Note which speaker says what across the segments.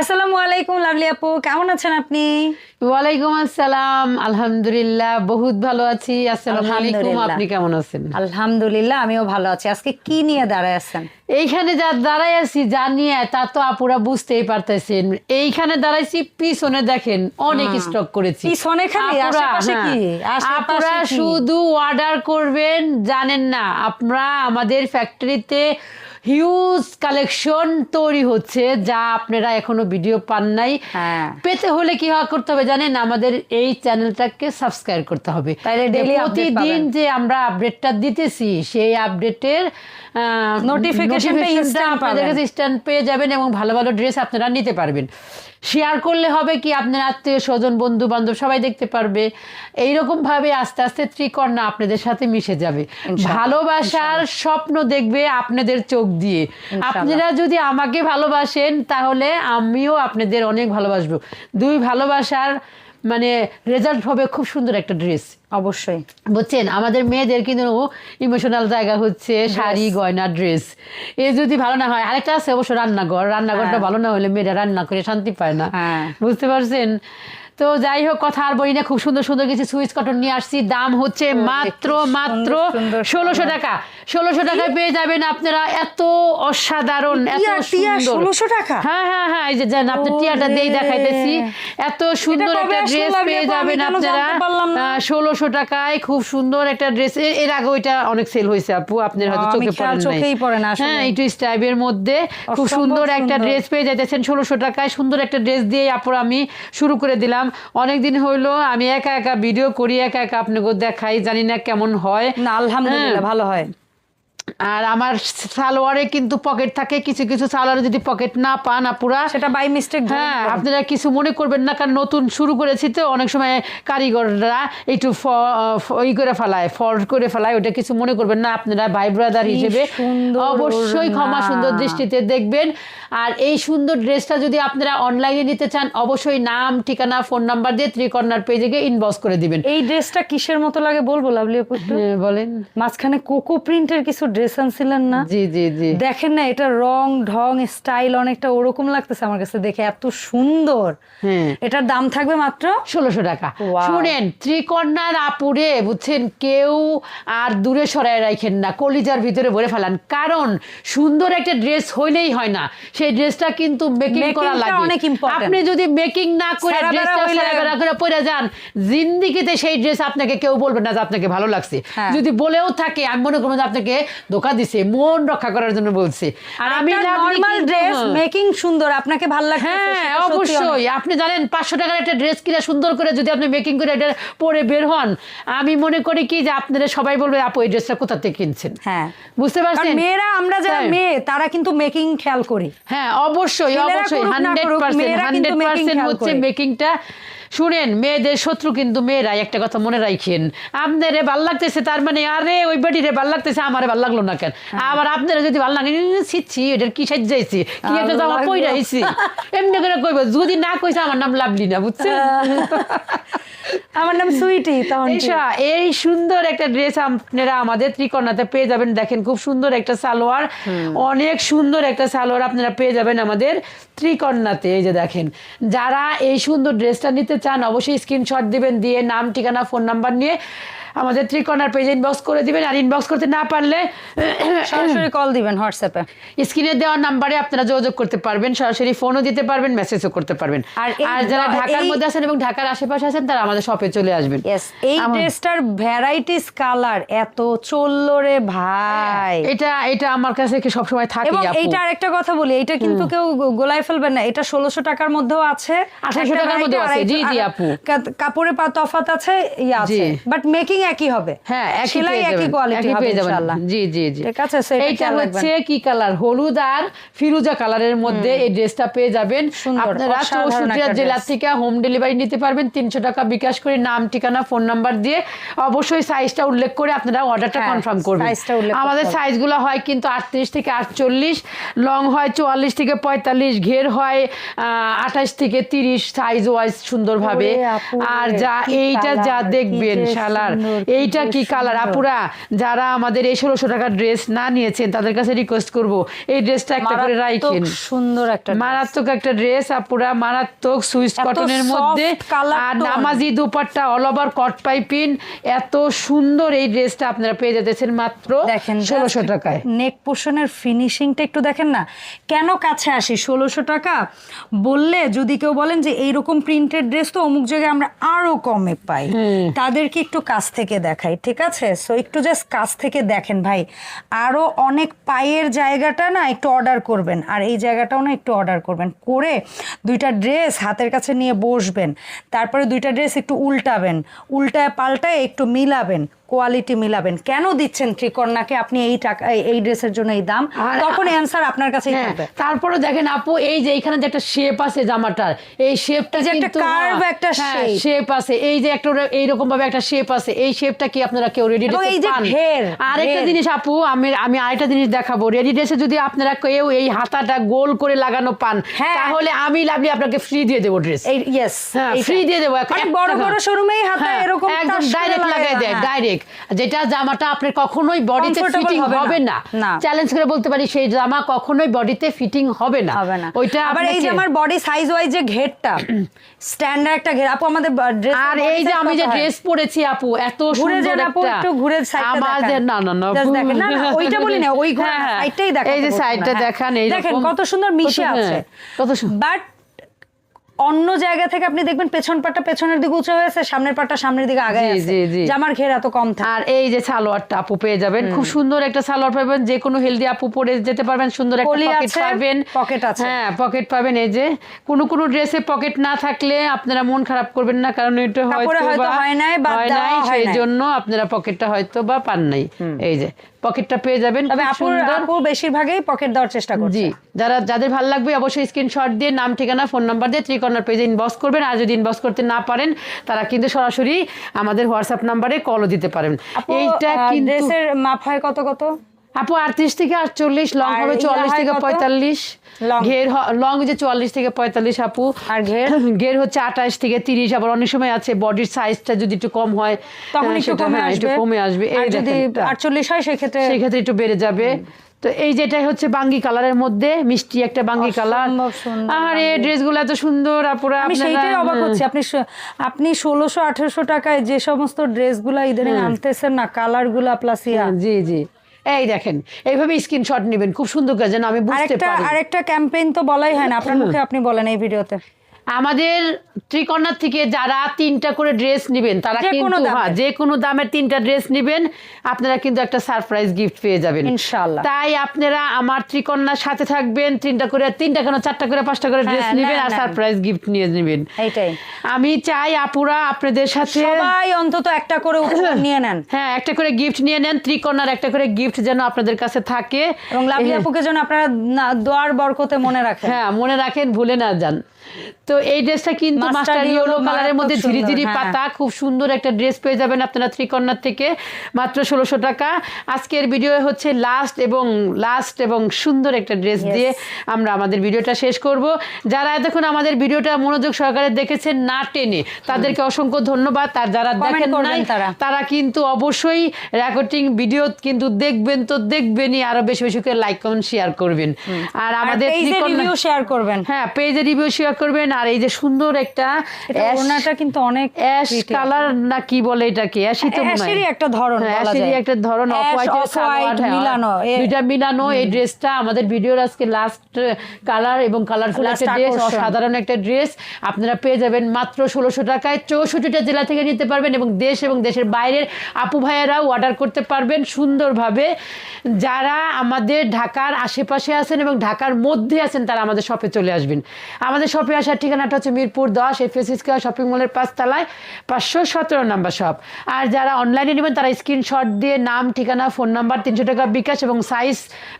Speaker 1: আসসালামু আলাইকুম লাভলি আপু। কেমন আছেন আপনি?
Speaker 2: ওয়ালাইকুম আসসালাম। আলহামদুলিল্লাহ বহুত ভালো আছি। আসসালামু আলাইকুম আপনি কেমন আছেন?
Speaker 1: আলহামদুলিল্লাহ আমিও ভালো আছি। আজকে কি নিয়ে দাঁড়ায় আছেন?
Speaker 2: এইখানে যা দাঁড়াই আছি জানিয়ে তা তো আপুরা বুঝতেই পারতেছেন। এইখানে দাঁড়াইছি পিছনে দেখেন অনেক স্টক করেছি।
Speaker 1: পিছনে খালি? আশেপাশে
Speaker 2: হ্যাঁ,
Speaker 1: কি?
Speaker 2: আপুরা শুধু অর্ডার করবেন জানেন না। আপনারা আমাদের ফ্যাক্টরিতে হিউজ কালেকশন তৈরি হচ্ছে যা আপনারা এখনও ভিডিও পান নাই।
Speaker 1: হ্যাঁ।
Speaker 2: পেতে হলে কি হওয়া করতে হবে জানেন? আমাদের এই চ্যানেলটাকে সাবস্ক্রাইব করতে হবে। প্রতিদিন যে আমরা আপডেটটা দিতেছি সেই আপডেটের
Speaker 1: নোটিফিকেশনটা
Speaker 2: আপনাদের কাছে স্ট্যান্ড পেয়ে যাবেন এবং ভালো ভালো ড্রেস আপনারা নিতে পারবেন। শেয়ার করলে হবে কি আপনার আত্মীয় স্বজন বন্ধু বান্ধব সবাই দেখতে পারবে। এইরকম ভাবে আস্তে আস্তে ত্রিকর্ণা আপনাদের সাথে মিশে যাবে। ভালোবাসার স্বপ্ন দেখবে আপনাদের চোখ দিয়ে। আপনারা যদি আমাকে ভালোবাসেন তাহলে আমিও আপনাদের অনেক ভালোবাসবো। দুই ভালোবাসার মানে রেজাল্ট হবে খুব সুন্দর একটা ড্রেস
Speaker 1: অবশ্যই।
Speaker 2: বুঝছেন? আমাদের মেয়েদের কিন্তু ইমোশনাল জায়গা হচ্ছে শাড়ি গয়না ড্রেস এ যদি ভালো না হয় আরেকটা আছে অবশ্য রান্নাঘর। রান্নাঘরটা
Speaker 1: হ্যাঁ।
Speaker 2: ভালো না হলে মেয়েরা রান্না করে শান্তি পায় না।
Speaker 1: হ্যাঁ।
Speaker 2: বুঝতে পারছেন? তো যাই হোক কথা আর বলি না খুব সুন্দর সুন্দর কিছু সুইচ কটন নিয়ে আসছি। দাম হচ্ছে মাত্র মাত্র ষোলোশো টাকা। ষোলোশো টাকায় পেয়ে যাবেন আপনারা এত অসাধারণ এত
Speaker 1: 1600 টাকা?
Speaker 2: হ্যাঁ হ্যাঁ হ্যাঁ এই যে যান আপনি টিয়াটা দেখাইতেছি। এত সুন্দর একটা ড্রেস পেয়ে যাবেন আপনারা? ষোলোশো টাকায় খুব সুন্দর একটা ড্রেস এর আগে ওইটা অনেক সেল হয়েছে আপু। আপনার হয়তো চোখে পড়ে
Speaker 1: না।
Speaker 2: হ্যাঁ একটু স্টাইবের মধ্যে। খুব সুন্দর একটা ড্রেস পেয়ে যাইতেছেন ষোলোশো টাকায়। সুন্দর একটা ড্রেস দিয়ে আপুর আমি শুরু করে দিলাম। অনেক দিন হইল আমি একা একা ভিডিও করি একা একা আপনাকে দেখাই জানি না কেমন হয়
Speaker 1: না আলহামদুলিল্লাহ
Speaker 2: হ্যাঁ।
Speaker 1: ভালো হয়
Speaker 2: আর আমার সালোয়ারে কিন্তু পকেট থাকে কিছু কিছু সালোয়ারে যদি পকেট না পান আপুরা
Speaker 1: সেটা বাই মিস্টেক
Speaker 2: হ্যাঁ আপনারা কিছু মনে করবেন না কারণ নতুন শুরু করেছি তো অনেক সময় কারিগররা একটু ই করে ফেলায় ফল্ট করে ফেলায় ওটা কিছু মনে করবেন না আপনারা ভাই ব্রাদার হিসেবে অবশ্যই ক্ষমা সুন্দর দৃষ্টিতে দেখবেন। আর এই সুন্দর ড্রেসটা যদি আপনারা অনলাইনে নিতে চান অবশ্যই নাম ঠিকানা ফোন নাম্বার দিয়ে ত্রিকর্ণার পেজে গিয়ে ইনবক্স করে দিবেন।
Speaker 1: এই ড্রেসটা কিসের মতো লাগে বলব লাভলি?
Speaker 2: হ্যাঁ, বলেন।
Speaker 1: মাঝখানে কোকো প্রিন্টের কিছু ড্রেস আনছিলেন না?
Speaker 2: জি জি জি।
Speaker 1: দেখেন না এটা রং ঢং স্টাইল অনেকটা ওরকম লাগতেছে আমার কাছে। দেখে এত সুন্দর।
Speaker 2: হ্যাঁ।
Speaker 1: এটার দাম থাকবে মাত্র
Speaker 2: ষোলোশো টাকা. শুনেন ত্রিকন্যার আপুরে বুঝছেন কেউ আর দূরে সরাই রাখেন না কলিজার ভিতরে ভরে ফেলান। কারণ সুন্দর একটা ড্রেস হইলেই হয় না। সেই ড্রেসটা কিন্তু মেকিং করা লাগে।
Speaker 1: অনেক important.
Speaker 2: আপনি যদি মেকিং না করে ড্রেসটা
Speaker 1: হইলে-
Speaker 2: করে পরে যান জিন্দিগিতে সেই ড্রেস আপনাকে কেউ বলবে না যে আপনাকে ভালো লাগছে।
Speaker 1: হ্যাঁ।
Speaker 2: যদি বলেও থাকে আমি মনে করব যে আপনাকে ধোকা দিছে মন রক্ষা করার জন্য বলছে।
Speaker 1: আর
Speaker 2: আমি
Speaker 1: নরমাল ড্রেস মেকিং সুন্দর আপনাকে ভালো লাগছে
Speaker 2: হ্যাঁ অবশ্যই। আপনি জানেন পাঁচশো টাকার একটা ড্রেস কিনে সুন্দর করে যদি আপনি মেকিং করে এটা পরে বের হন আমি মনে করি কি যে আপনারা সবাই বলবে আপু এই ড্রেসটা কোথা থেকে কিনছেন?
Speaker 1: হ্যাঁ।
Speaker 2: বুঝতে পারছেন?
Speaker 1: মেয়েরা আমরা যারা মেয়ে তারা কিন্তু মেকিং খেয়াল করি।
Speaker 2: হ্যাঁ অবশ্যই অবশ্যই হান্ড্রেড পার্সেন্ট হান্ড্রেড পার্সেন্ট হচ্ছে মেকিংটা শুনেন মেয়েদের শত্রু কিন্তু মেয়েরাই একটা কথা মনে রাখেন আপনারে ভালো লাগতেছে তার মানে আরে ওই বাড়িরে ভালো লাগতেছে আমারে ভালো লাগল না কেন?
Speaker 1: হ্যাঁ।
Speaker 2: আবার আপনারা যদি ভালো লাগে ছিচ্ছি এটার কি সাজাইছি কি একটা জামা আইছি এমনি করে কইব যদি না কইছে আমার নাম লাভলি না বুঝছেন?
Speaker 1: আমার নাম সুইটি তখন?
Speaker 2: এই সুন্দর একটা ড্রেস আপনারা আমাদের ত্রিকোণাতে পেয়ে যাবেন। দেখেন খুব সুন্দর একটা সালোয়ার। অনেক সুন্দর একটা সালোয়ার আপনারা পেয়ে যাবেন আমাদের ত্রিকোণাতে। এই যে দেখেন যারা এই সুন্দর ড্রেসটা নিতে চান অবশ্যই স্ক্রিনশট দিবেন দিয়ে নাম ঠিকানা ফোন নাম্বার নিয়ে আমাদের ত্রিকর্ণার পেজে ইনবক্স করে দিবেন আর ইনবক্স করতে না পারলে
Speaker 1: সরাসরি কল দিবেন হোয়াটসঅ্যাপে
Speaker 2: স্ক্রিনে দেওয়া নাম্বারে আপনারা যোগাযোগ করতে পারবেন সরাসরি ফোনও দিতে পারবেন মেসেজও করতে পারবেন।
Speaker 1: আর
Speaker 2: যারা ঢাকার মধ্যে আছেন এবং ঢাকার আশেপাশে আছেন তারা আমাদের শপে চলে আসবেন।
Speaker 1: এই ড্রেসটার ভ্যারাইটিস কালার এত চলল রে ভাই।
Speaker 2: এটা এটা আমার কাছে কি সবসময় থাকে
Speaker 1: এবং। এইটা আরেকটা কথা বলি এটা কিন্তু কেউ গোলায় ফেলবেন না এটা ষোলোশো টাকার মধ্যেও আছে।
Speaker 2: 1800 টাকার মধ্যেও
Speaker 1: variety,
Speaker 2: আছে, জি, জি, আপু।
Speaker 1: কাপড়ে পা তফাত আছে ইয়ে আছে। বাট মেকিং একই হবে।
Speaker 2: হ্যাঁ
Speaker 1: সেলাই একই কোয়ালিটি হবে ইনশাআল্লাহ
Speaker 2: জি জি জি।
Speaker 1: ঠিক আছে, এটা
Speaker 2: হচ্ছে কি কালার হলুদ আর ফিরোজা কালারের মধ্যে এই ড্রেসটা পেয়ে যাবেন। আপনারা
Speaker 1: অসাধারণ
Speaker 2: জেলা থেকে হোম ডেলিভারি নিতে পারবেন তিনশো টাকা বিকাশ করে নাম ঠিকানা ফোন নাম্বার দিয়ে। অবশ্যই সাইজটা উল্লেখ করে আপনারা অর্ডারটা
Speaker 1: হ্যাঁ,
Speaker 2: কনফার্ম করবেন।
Speaker 1: size উল্লেখ
Speaker 2: আমাদের। সাইজগুলো হয় কিন্তু আটত্রিশ থেকে আটচল্লিশ লং হয় চুয়াল্লিশ থেকে পঁয়তাল্লিশ ঘের হয় আঠাশ থেকে তিরিশ সাইজ ওয়াইজ সুন্দরভাবে আর যা এইটা যা দেখবেন শালার। এইটা কি কালার আপুরা যারা আমাদের এই ষোলোশো টাকার ড্রেস না নিয়েছেন তাদের কাছে রিকোয়েস্ট করব। এই ড্রেসটা একটা করে রাখেন
Speaker 1: সুন্দর একটা
Speaker 2: মারাত্মক একটা ড্রেস আপুরা মারাত্মক সুইচ কটনের মধ্যে। আর নামাজি dupatta all over cut piping এত সুন্দর এই ড্রেসটা আপনারা পেয়ে যেতেছেন মাত্র
Speaker 1: দেখেন
Speaker 2: ষোলোশো টাকায়।
Speaker 1: নেক পোর্শনের ফিনিশিংটা একটু দেখেন না। কেন কাছে আসি? ষোলোশো টাকা? বললে যদি কেউ বলেন যে এইরকম প্রিন্টেড ড্রেস তো অমুক জায়গায় আমরা আরও কমে পাই। তাদেরকে একটু কাছ থেকে দেখাই, ঠিক আছে? সো একটু জাস্ট কাছ থেকে দেখেন ভাই। আরও অনেক পায়ের জায়গাটা না একটু অর্ডার করবেন। আর এই জায়গাটাও না একটু অর্ডার করবেন। করে দুইটা ড্রেস হাতের কাছে নিয়ে বসবেন। তারপরে দুইটা ড্রেস একটু উল্টাবেন। উল্টায় পাল্টায় একটু মিলাবেন। কোয়ালিটি মিলাবেন। কেন দিচ্ছেন ত্রিকন্যাকে আপনি এই টাকা এই- এই ড্রেসের জন্য এই দাম? তখন অ্যান্সার আপনার কাছেই
Speaker 2: হ্যাঁ,
Speaker 1: থাকবে।
Speaker 2: তারপরে দেখেন আপু এই যে এখানে যে একটা শেপ আছে জামাটার এই শেপটা
Speaker 1: যে একটা
Speaker 2: কিন্তু
Speaker 1: curve একটা
Speaker 2: শেপ আছে। এই যে একটা এইরকম ভাবে একটা শেপ আছে। এই শেপটা কি আপনারা কেউ রেডি
Speaker 1: এবং এই যে ঘের,
Speaker 2: আরেকটা জিনিস আপু আমি আমি আরেকটা জিনিস দেখাবো। রেডি ড্রেসে যদি আপনারা কেউ এই হাতাটা গোল করে লাগানো পান
Speaker 1: হ্যাঁ।
Speaker 2: তাহলে আমি লাভলি আপনাকে ফ্রি দিয়ে দেবো ড্রেস
Speaker 1: এই ইয়েস
Speaker 2: হ্যাঁ ফ্রি দিয়ে দেবো।
Speaker 1: বড় বড় শোরুমেই হাতে
Speaker 2: হ্যাঁ,
Speaker 1: এরকম
Speaker 2: ডাইরেক্ট লাগাই দেয়
Speaker 1: হ্যাঁ।
Speaker 2: ডাইরেক্ট যেটা জামাটা আপনার কখনোই বডিতে ফিটিং
Speaker 1: হবে না।
Speaker 2: চ্যালেঞ্জ করে বলতে পারি সেই জামা কখনোই বডিতে ফিটিং হবে না ওইটা
Speaker 1: আবার এই যে আমার বডি সাইজ ওয়াইজ যে ঘেরটা স্ট্যান্ডার্ড একটা ঘের আপু আমাদের ড্রেস
Speaker 2: আর এই যে আমি যে ড্রেস পরেছি আপু এত
Speaker 1: ঘুরে যান আপু,
Speaker 2: একটু
Speaker 1: ঘুরে side টা
Speaker 2: আমাদের
Speaker 1: দেখান।
Speaker 2: না না না
Speaker 1: ওইটা বলি না, ওই ঘোরা
Speaker 2: হ্যাঁ, হ্যাঁ।
Speaker 1: সাইডটাই দেখাতে
Speaker 2: এই যে সাইডটা
Speaker 1: হ্যাঁ।
Speaker 2: দেখান এই
Speaker 1: দেখেন কত সুন্দর মিশে আছে
Speaker 2: কত সুন্দর
Speaker 1: বাট অন্য জায়গা থেকে আপনি দেখবেন পেছন পাটটা পেছনের দিকে উঁচু হয়েছে সামনের পাটটা সামনের দিকে আগায়
Speaker 2: জি, জি, জি।
Speaker 1: জামার ঘের এত কম থাকে।
Speaker 2: আর এই যে সালোয়ারটা আপু পেয়ে যাবেন খুব সুন্দর একটা সালোয়ার পাবেন যে কোনো হেলদি আপু পরে যেতে পারবেন সুন্দর একটা পকেট পাবেন।
Speaker 1: pocket আছে।
Speaker 2: হ্যাঁ পকেট পাবেন এই যে। কোনো কোনো ড্রেসে পকেট না থাকলে আপনারা মন খারাপ করবেন না কারণ এটা হয়তো
Speaker 1: হয় নাই বা
Speaker 2: হয় নাই সেই জন্য আপনারা পকেটটা হয়তো বা পান নাই। এই যে পকেটটা পেয়ে যাবেন।
Speaker 1: তবে আপুর বেশিরভাগই পকেট দেওয়ার চেষ্টা করছে।
Speaker 2: জি যারা যাদের ভালো লাগবে অবশ্যই স্ক্রিনশট দিয়ে নাম ঠিকানা ফোন নাম্বার দিয়ে ত্রিকর্ণার পেজে ইনবক্স করবেন। আর যদি ইনবক্স করতে না পারেন তারা কিন্তু সরাসরি আমাদের হোয়াটসঅ্যাপ নাম্বারে কলও দিতে পারেন। এইটা
Speaker 1: ড্রেসের মাপ হয় কত কত?
Speaker 2: আপু আটত্রিশ থেকে আটচল্লিশ লং হবে চুয়াল্লিশ থেকে পঁয়তাল্লিশ। ঘের লং যে চুয়াল্লিশ থেকে পঁয়তাল্লিশ আপু।
Speaker 1: আর ঘের?
Speaker 2: ঘের হচ্ছে আঠাশ থেকে তিরিশ আবার অনেক সময় আছে বডির সাইজটা যদি একটু কম হয়
Speaker 1: তখন একটু কমে
Speaker 2: হ্যাঁ,
Speaker 1: আসবে।
Speaker 2: কমে আসবে। এই
Speaker 1: যদি আটচল্লিশ হয় সেক্ষেত্রে
Speaker 2: সেক্ষেত্রে একটু বেড়ে যাবে। তো এই যেটাই হচ্ছে বাঙ্গি কালারের মধ্যে মিষ্টি একটা বাঙ্গি কালার। আর এই। ড্রেসগুলো এত সুন্দর আপুরা
Speaker 1: আমি সেইটাই অবাক। হচ্ছি। আপনি আপনি ষোলোশো আঠেরোশো টাকায় যে সমস্ত ড্রেসগুলো ইদানিং আনতেছেন না কালারগুলা প্লাস ইয়া
Speaker 2: জি জি। এই দেখেন এইভাবে স্ক্রিনশট নেবেন খুব সুন্দর করে যেন আমি বুঝতে
Speaker 1: আরেকটা
Speaker 2: পারি।
Speaker 1: আরেকটা ক্যাম্পেইন তো বলাই হয় না আপনার মুখে আপনি বলেন এই ভিডিওতে।
Speaker 2: আমাদের ত্রিকর্ণার থেকে যারা তিনটা করে ড্রেস নেবেন তারা কিন্তু হ্যাঁ, যে কোনো দামের তিনটা ড্রেস নেবেন আপনারা কিন্তু একটা সারপ্রাইজ গিফট পেয়ে যাবেন।
Speaker 1: ইনশাআল্লাহ।
Speaker 2: তাই আপনারা আমার ত্রিকন্যার সাথে থাকবেন তিনটা করে তিনটা কেন চারটা করে পাঁচটা করে ড্রেস
Speaker 1: হ্যাঁ,
Speaker 2: নেবেন আর সারপ্রাইজ গিফট নিয়ে নেবেন।
Speaker 1: এইটাই।
Speaker 2: আমি চাই আপুরা আপনাদের সাথে
Speaker 1: সবাই অন্তত একটা করে উপহার নিয়ে নেন।
Speaker 2: হ্যাঁ একটা করে গিফট নিয়ে নেন ত্রিকন্যার একটা করে গিফট যেন আপনাদের কাছে থাকে।
Speaker 1: এবং লাভলি আপুকে যেন আপনারা দোয়ার বরকতে মনে রাখেন।
Speaker 2: হ্যাঁ মনে রাখেন ভুলে না যান। তো এই ড্রেসটা কিন্তু মাস্টার ইয়েলো কালারের মধ্যে ঝিরি ঝিরি
Speaker 1: হ্যাঁ।
Speaker 2: পাতা খুব সুন্দর একটা ড্রেস পেয়ে যাবেন আপনারা ত্রিকন্যার থেকে মাত্র ষোলোশো টাকা। আজকের ভিডিও হচ্ছে লাস্ট এবং লাস্ট এবং সুন্দর একটা ড্রেস দিয়ে আমরা আমাদের ভিডিওটা শেষ করব। যারা এতক্ষণ আমাদের ভিডিওটা মনোযোগ সহকারে দেখেছেন না টেনে তাদেরকে অসংখ্য ধন্যবাদ। আর যারা দেখেন নাই
Speaker 1: তারা।
Speaker 2: তারা কিন্তু অবশ্যই রেকর্ডিং ভিডিও কিন্তু দেখবেন তো দেখবেনই আরও বেশি বেশি করে লাইক কমেন্ট শেয়ার করবেন। আর আমাদের
Speaker 1: রিভিউ শেয়ার করবেন।
Speaker 2: হ্যাঁ পেজে রিভিউ শেয়ার করবেন। আর এই যে সুন্দর একটা
Speaker 1: ওড়নাটা কিন্তু অনেক
Speaker 2: অ্যাশ কালার না কি বলে এটাকে? অ্যাশই তো মনে হয়
Speaker 1: অ্যাশেরই একটা ধরন
Speaker 2: হ্যাঁ, অ্যাশেরই একটা ধরন অফ
Speaker 1: অ্যাশ,
Speaker 2: হোয়াইটের
Speaker 1: off-white মিলানো,
Speaker 2: দুইটা মিলানো এই ড্রেসটা আমাদের ভিডিওর আজকে লাস্ট কালার এবং কালারফুল একটা ড্রেস। অসাধারণ একটা ড্রেস আপনারা পেয়ে যাবেন মাত্র ষোলোশো টাকায়। চৌষট্টিটা জেলা থেকে নিতে পারবেন এবং দেশ এবং দেশের বাইরের আপু ভাইয়েরাও অর্ডার করতে পারবেন সুন্দরভাবে। যারা আমাদের ঢাকার আশেপাশে আছেন এবং ঢাকার মধ্যে আছেন তারা আমাদের শপে চলে আসবেন। আমাদের শপে আসার ঠিকানাটা হচ্ছে মিরপুর দশ এফএস স্কোয়ার শপিং মলের পাঁচতলায় পাঁচশো সতেরো নাম্বার শপ আর যারা অনলাইনে নেবেন তারা স্ক্রিনশট দিয়ে নাম ঠিকানা ফোন নাম্বার তিনশো টাকা বিকাশ এবং সাইজ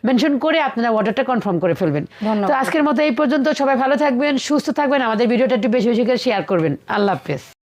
Speaker 2: মেনশন করে আপনারা অর্ডারটা কনফার্ম করে ফেলবেন। তো আজকের মতো এই পর্যন্ত সবাই ভালো থাকবেন সুস্থ থাকবেন আমাদের ভিডিওটা একটু বেশি বেশি করে শেয়ার করবেন। আল্লাহ হাফেজ।